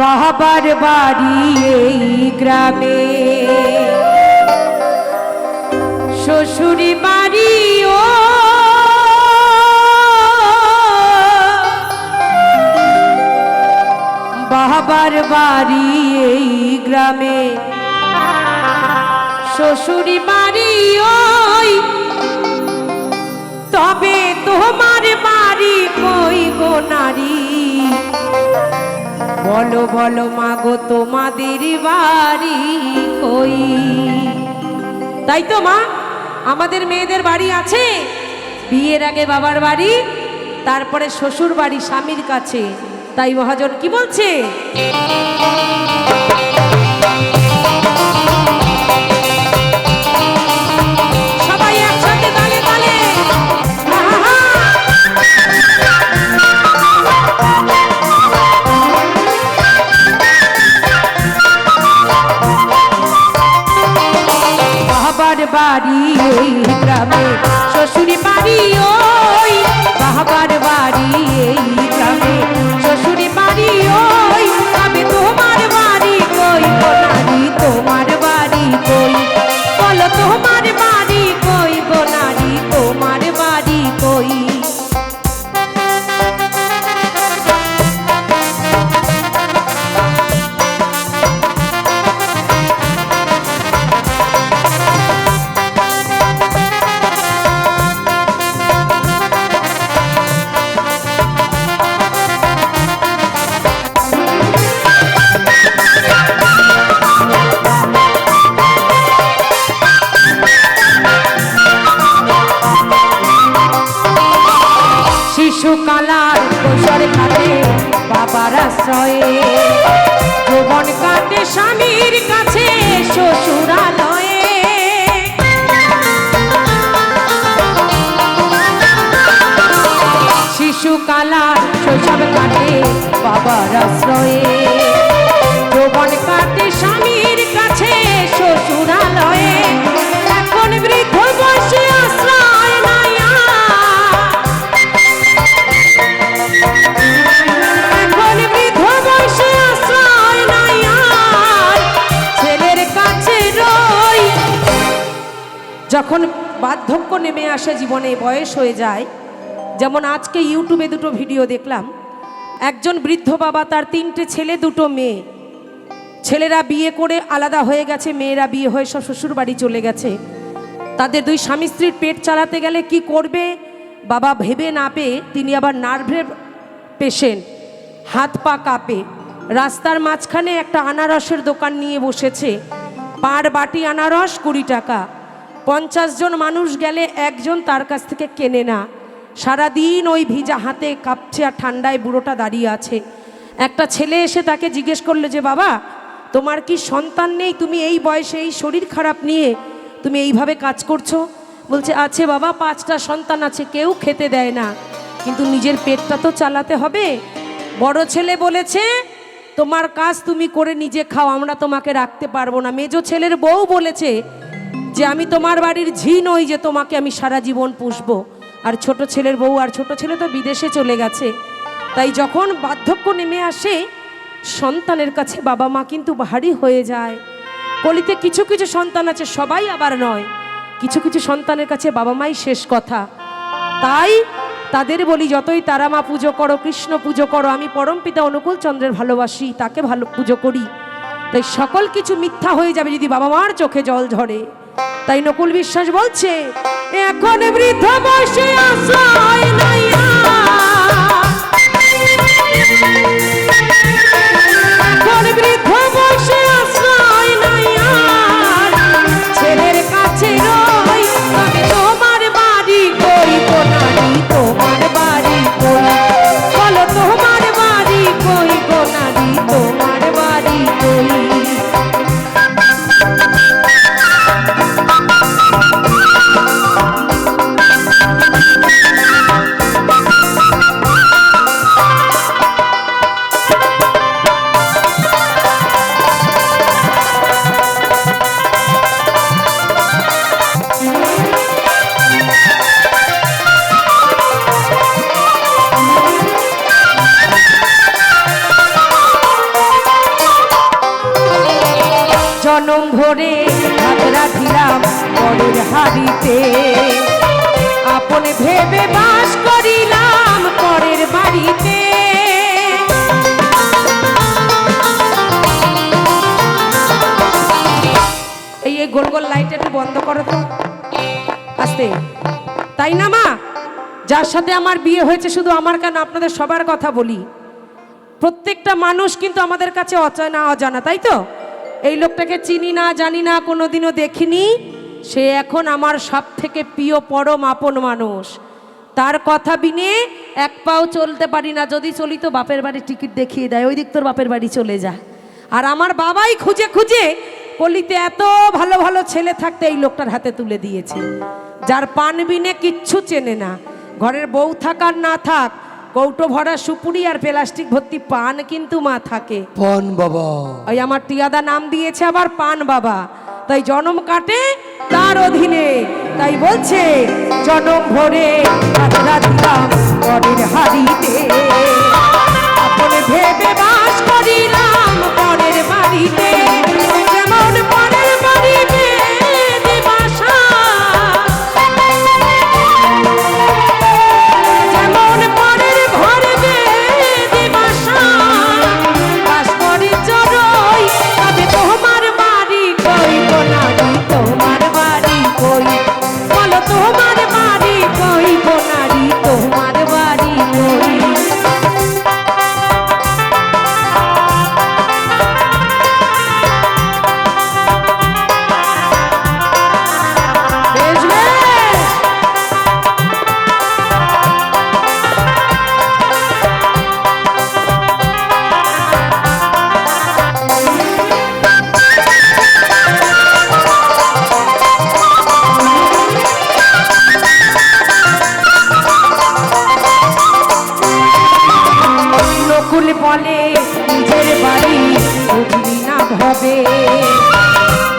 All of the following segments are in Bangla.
বাবার বাড়ি এই গ্রামে। শ্বশুরি বাড়ি ও বাবার বাড়ি এই গ্রামে। শ্বশুরি বাড়ি ওই, তবে তোমার বাড়ি কই গো নারী? বলো বলো, মাগো, তোমাদের বাড়ি কই? তাই তো, মা? আমাদের মেয়েদের বাড়ি আছে। বিয়ের আগে বাবার বাড়ি, তারপরে শ্বশুর বাড়ি স্বামীর কাছে। তাই মহাজন কি বলছে? বাবার বাড়ি এই গ্রামে। শ্বশুরি বাড়ি ওই বাবার বাড়ি এই গ্রামে। শ্বশুরি বাড়ি ওই আশ্রয়ে স্বামীর কাছে শৈশব কাটে বাবার আশ্রয়ে। বার্ধক্য নেমে আসে, জীবনে বয়স হয়ে যায়। যেমন আজকে ইউটিউবে দুটো ভিডিও দেখলাম। একজন বৃদ্ধ বাবা, তার তিনটে ছেলে, দুটো মেয়ে। ছেলেরা বিয়ে করে আলাদা হয়ে গেছে, মেয়েরা বিয়ে হয়ে সব শ্বশুর বাড়ি চলে গেছে। তাদের দুই স্বামী স্ত্রীর পেট চালাতে গেলে কি করবে? বাবা ভেবে না পেয়ে তিনি আবার নার্ভের পেশেন্ট, হাত পা কাঁপে। রাস্তার মাঝখানে একটা আনারসের দোকান নিয়ে বসেছে। পার বাটি আনারস কুড়ি টাকা। পঞ্চাশ জন মানুষ গেলে একজন তার কাছ থেকে কেনে না। সারাদিন ওই ভিজা হাতে কাঁপছে আর ঠান্ডায় বুড়োটা দাঁড়িয়ে আছে। একটা ছেলে এসে তাকে জিজ্ঞেস করল যে, বাবা, তোমার কি সন্তান নেই? তুমি এই বয়সে এই শরীর খারাপ নিয়ে তুমি এইভাবে কাজ করছ? বলছে, আছে বাবা, পাঁচটা সন্তান আছে, কেউ খেতে দেয় না। কিন্তু নিজের পেটটা তো চালাতে হবে। বড় ছেলে বলেছে, তোমার কাজ তুমি করে নিজে খাও, আমরা তোমাকে রাখতে পারব না। মেজো ছেলের বউ বলেছে যে আমি তোমার বাড়ির ঝি নই যে তোমাকে আমি সারা জীবন পুষবো। আর ছোট ছেলের বউ, আর ছোট ছেলে তো বিদেশে চলে গেছে। তাই যখন বার্ধক্য নেমে আসে, সন্তানের কাছে বাবা মা কিন্তু ভারী হয়ে যায়। কলিতে কিছু কিছু সন্তান আছে, সবাই আবার নয়। কিছু কিছু সন্তানের কাছে বাবা মাই শেষ কথা। তাই তাদের বলি, যতই তারা মা পুজো করো, কৃষ্ণ পুজো করো, আমি পরম পিতা অনুকূল চন্দ্রের ভালোবাসি, তাকে ভালো পুজো করি। তাই সকল কিছু মিথ্যা হয়ে যাবে যদি বাবা মার চোখে জল ঝরে। তাই নকুল বিশ্বাস বলছে এখন বৃদ্ধ বসে আশ্রয় নাই করো তো। আস্তে। তাই না, মা? যার সাথে আমার বিয়ে হয়েছে, শুধু আমার কেন? আপনাদের সবার কথা বলি। প্রত্যেকটা মানুষ কিন্তু আমাদের কাছে অচেনা, অজানা, তাই তো? এই লোকটাকে চিনি না, জানি না, কোনোদিনও দেখিনি। সে এখন আমার সব থেকে প্রিয়, পরম, আপন মানুষ। তার কথা বিনে এক পাও চলতে পারি না। যদি চলি তো বাপের বাড়ি টিকিট দেখিয়ে দেয়। ওই দিক তোর বাপের বাড়ি চলে যা। আর আমার বাবাই খুঁজে খুঁজে কলিতে এত ভালো ভালো ছেলে থাকতে এই লোকটার হাতে তুলে দিয়েছে। যার পান বিনে কিচ্ছু চেনে না। ঘরের বউ থাকার না থাক কৌটো ভরা সুপুরি আর প্লাস্টিক ভর্তি পান কিন্তু মা থাকে। পান বাবা। ওই আমার টিয়াদা নাম দিয়েছে আবার পান বাবা। তাই জনম কাটে তার অধীনে। তাই বলছে জনম ভরে হাতরা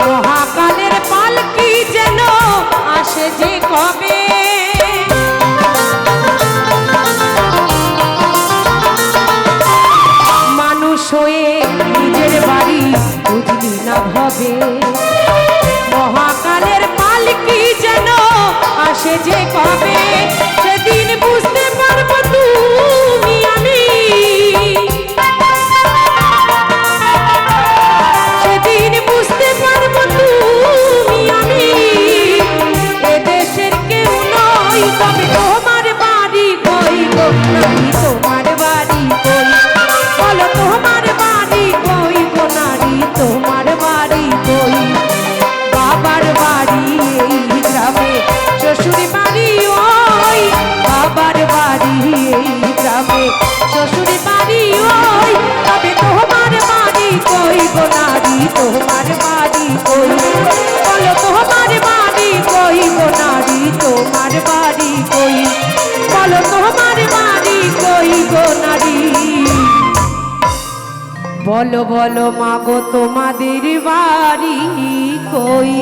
মহাকালের পালকি যেন আসে যে কবে? মানুষ হয়ে নিজের বাড়ি বুঝলি না ভবে। মহাকালের পালকি যেন আসে যে কবে? সেদিন বুঝতে পারব তুমি তোমার বাড়ি কই? বলো তোমার বাড়ি কই গো নারী? বলো বলো মাগো তোমাদের বাড়ি কই?